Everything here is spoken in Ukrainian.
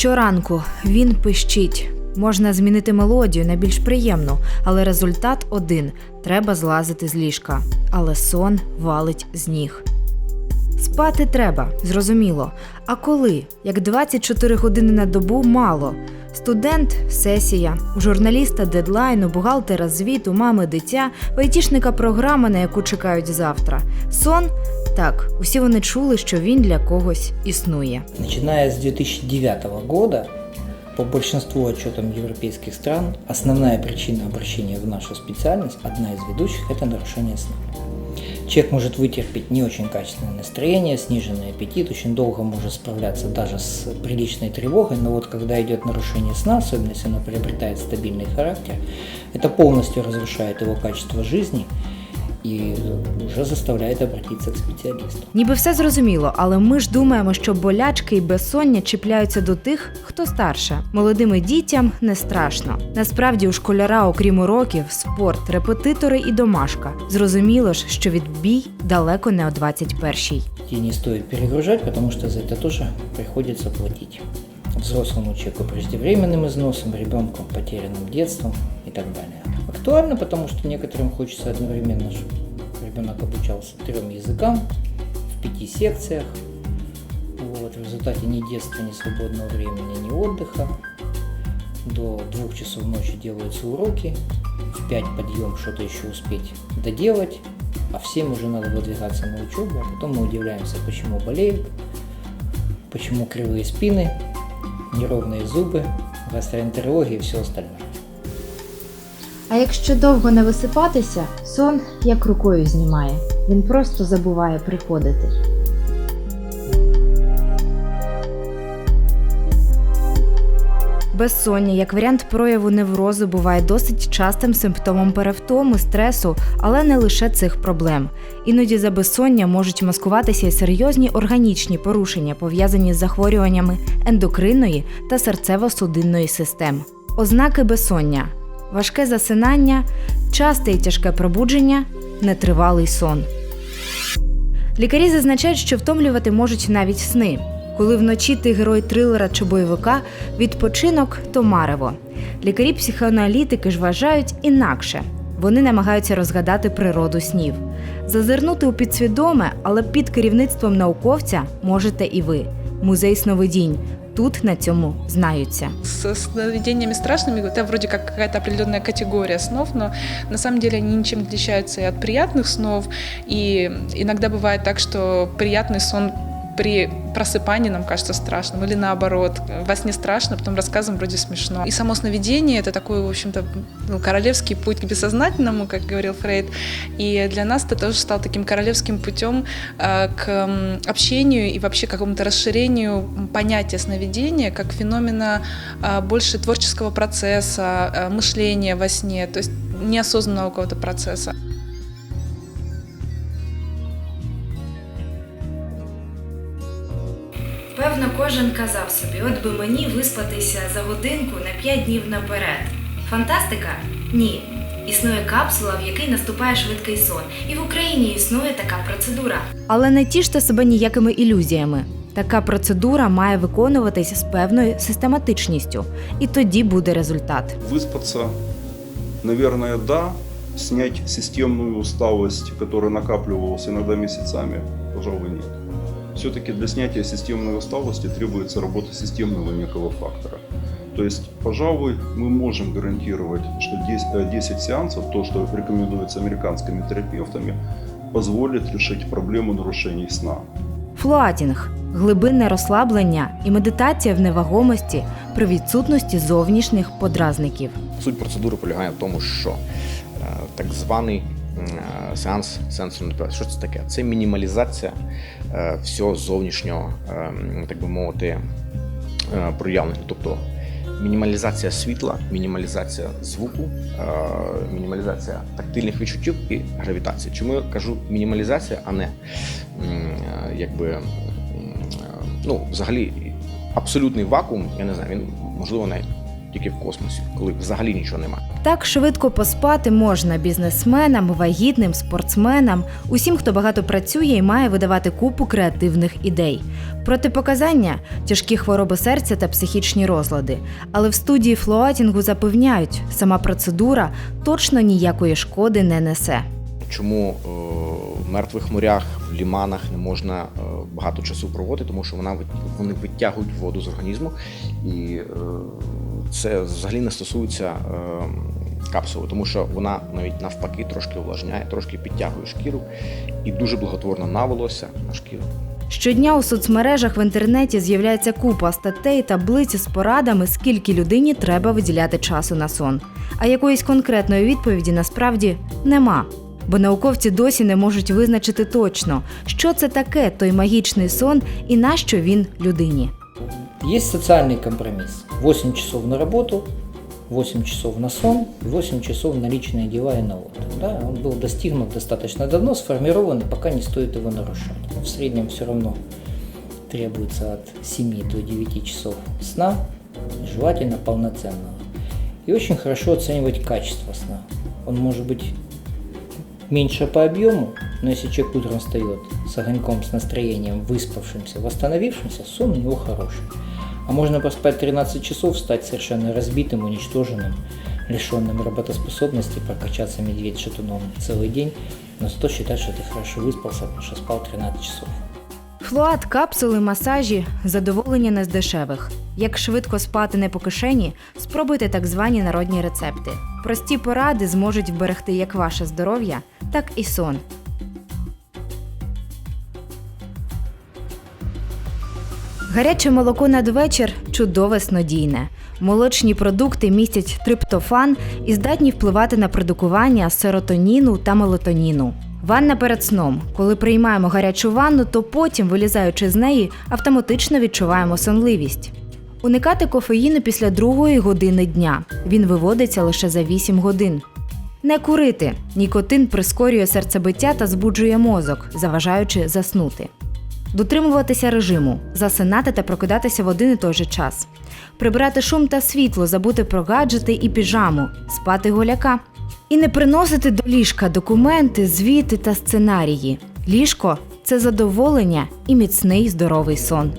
Щоранку він пищить. Можна змінити мелодію на більш приємну, але результат один: треба злазити з ліжка. Але сон валить з ніг. Спати треба, зрозуміло. А коли? Як 24 години на добу мало. Студент сесія, у журналіста дедлайн, у бухгалтера звіт, у мами дитя, у айтішника програма, на яку чекають завтра. Сон так, усі вони чули, що він для когось існує. Начиная с 2009 года, по большинству отчетам европейских стран, основная причина обращения в нашу специальность, одна из ведущих, это нарушение сна. Человек может вытерпеть не очень качественное настроение, сниженный аппетит, очень долго может справляться даже с приличной тревогой, но вот когда идет нарушение сна, особенно если оно приобретает стабильный характер, это полностью разрушает его качество жизни и уже заставляет обратиться к специалисту. Ніби все зрозуміло, але ми ж думаємо, що болячки і безсоння чіпляються до тих, хто старше. Молодим дітям не страшно. Насправді у школяра, окрім уроків, спорт, репетитори і домашка. Зрозуміло ж, що відбій далеко не о 21-й. И не стоит перегружать, потому что за это тоже приходится платить. Взрослому человеку преждевременным износом, ребенку потерянным детством и так далее. Актуально, потому что некоторым хочется одновременно, чтобы ребенок обучался трем языкам в пяти секциях. Вот, в результате ни детства, ни свободного времени, ни отдыха. До двух часов ночи делаются уроки, в пять подъем что-то еще успеть доделать, а в 7 уже надо выдвигаться на учебу, а потом мы удивляемся, почему болеют, почему кривые спины, неровные зубы, гастроэнтерология и все остальное. А якщо довго не висипатися, сон як рукою знімає. Він просто забуває приходити. Безсоння як варіант прояву неврозу буває досить частим симптомом перевтому, стресу, але не лише цих проблем. Іноді за безсоння можуть маскуватися й серйозні органічні порушення, пов'язані з захворюваннями ендокринної та серцево-судинної систем. Ознаки безсоння: важке засинання, часте і тяжке пробудження, нетривалий сон. Лікарі зазначають, що втомлювати можуть навіть сни. Коли вночі ти герой трилера чи бойовика, відпочинок то марево. Лікарі-психоаналітики ж вважають інакше. Вони намагаються розгадати природу снів. Зазирнути у підсвідоме, але під керівництвом науковця можете і ви. Музей сновидінь Тут на цьому знаються. С сновидениями страшными это вроде как какая-то определенная категория снов, но на самом деле они ничем не отличаются и от приятных снов. И иногда бывает так, что приятный сон при просыпании нам кажется страшным, или наоборот, во сне страшно, потом рассказываем вроде смешно. И само сновидение — это такой, в общем-то, ну, королевский путь к бессознательному, как говорил Фрейд. И для нас это тоже стал таким королевским путем э, к м, общению и вообще какому-то расширению понятия сновидения как феномена э, больше творческого процесса, э, мышления во сне, то есть неосознанного какого-то процесса. Певно, кожен казав собі, от би мені виспатися за годинку на 5 днів наперед. Фантастика? Ні. Існує капсула, в якій наступає швидкий сон. І в Україні існує така процедура. Але не тіште себе ніякими ілюзіями. Така процедура має виконуватись з певною систематичністю, і тоді буде результат. Выспаться, наверное, да. Снять системную усталость, которая накапливалась иногда месяцами, пожалуй, нет. Все-таки для снятия системной усталости требуется работа системного некого фактора. То есть, пожалуй, мы можем гарантировать, что 10, э, 10 сеансов, то, что рекомендуется американскими терапевтами, позволит решить проблему нарушений сна. Флуатінг глибинне розслаблення і медитація в невагомості при відсутності зовнішніх подразників. Суть процедури полягає в тому, що е, так званий сеанс сенсорної депресії. Що це таке? Це мінімалізація е, всього зовнішнього, е, так би мовити, е, проявлення. Тобто мінімалізація світла, мінімалізація звуку, е, мінімалізація тактильних відчуттів і гравітації. Чому я кажу мінімалізація, а не е, якби е, ну, взагалі абсолютний вакуум, я не знаю, він можливо навіть тільки в космосі, коли взагалі нічого немає. Так швидко поспати можна бізнесменам, вагітним, спортсменам, усім, хто багато працює і має видавати купу креативних ідей. Протипоказання тяжкі хвороби серця та психічні розлади. Але в студії флоатінгу запевняють, сама процедура точно ніякої шкоди не несе. Чому е, мертвих морях, в ліманах не можна е, багато часу проводити, тому що вона вони витягують воду з організму, і е, це взагалі не стосується е, капсули, тому що вона навіть навпаки трошки увлажняє, трошки підтягує шкіру і дуже благотворно на волосся, на шкіру. Щодня у соцмережах в інтернеті з'являється купа статей, таблиці з порадами, скільки людині треба виділяти часу на сон. А якоїсь конкретної відповіді насправді нема Бо науковці досі не можуть визначити точно, що це таке той магічний сон і нащо він людині. Есть социальный компромисс. 8 часов на работу, 8 часов на сон, 8 часов на личные дела и на отдых. Да, он был достигнут достаточно давно, сформирован, и пока не стоит его нарушать. В среднем все равно требуется от 7 до 9 часов сна, желательно полноценного. И очень хорошо оценивать качество сна. Он может быть меньше по объему, но если человек утром встает с огоньком, с настроением, выспавшимся, восстановившимся, сон у него хороший. А можно поспать 13 часов, стать совершенно разбитым, уничтоженным, лишенным работоспособности, прокачаться медведь шатуном целый день, но зато считать, что ты хорошо выспался, потому что спал 13 часов. Флуат, капсули, масажі задоволення не з дешевих. Як швидко спати не по кишені, спробуйте так звані народні рецепти. Прості поради зможуть вберегти як ваше здоров'я, так і сон. Гаряче молоко надвечір чудове снодійне. Молочні продукти містять триптофан і здатні впливати на продукування серотоніну та мелатоніну. Ванна перед сном. Коли приймаємо гарячу ванну, то потім, вилізаючи з неї, автоматично відчуваємо сонливість. Уникати кофеїну після другої години дня. Він виводиться лише за 8 годин. Не курити. Нікотин прискорює серцебиття та збуджує мозок, заважаючи заснути. Дотримуватися режиму, засинати та прокидатися в один і той же час. Прибирати шум та світло, забути про гаджети і піжаму, спати голяка. І не приносити до ліжка документи, звіти та сценарії. Ліжко це задоволення і міцний здоровий сон.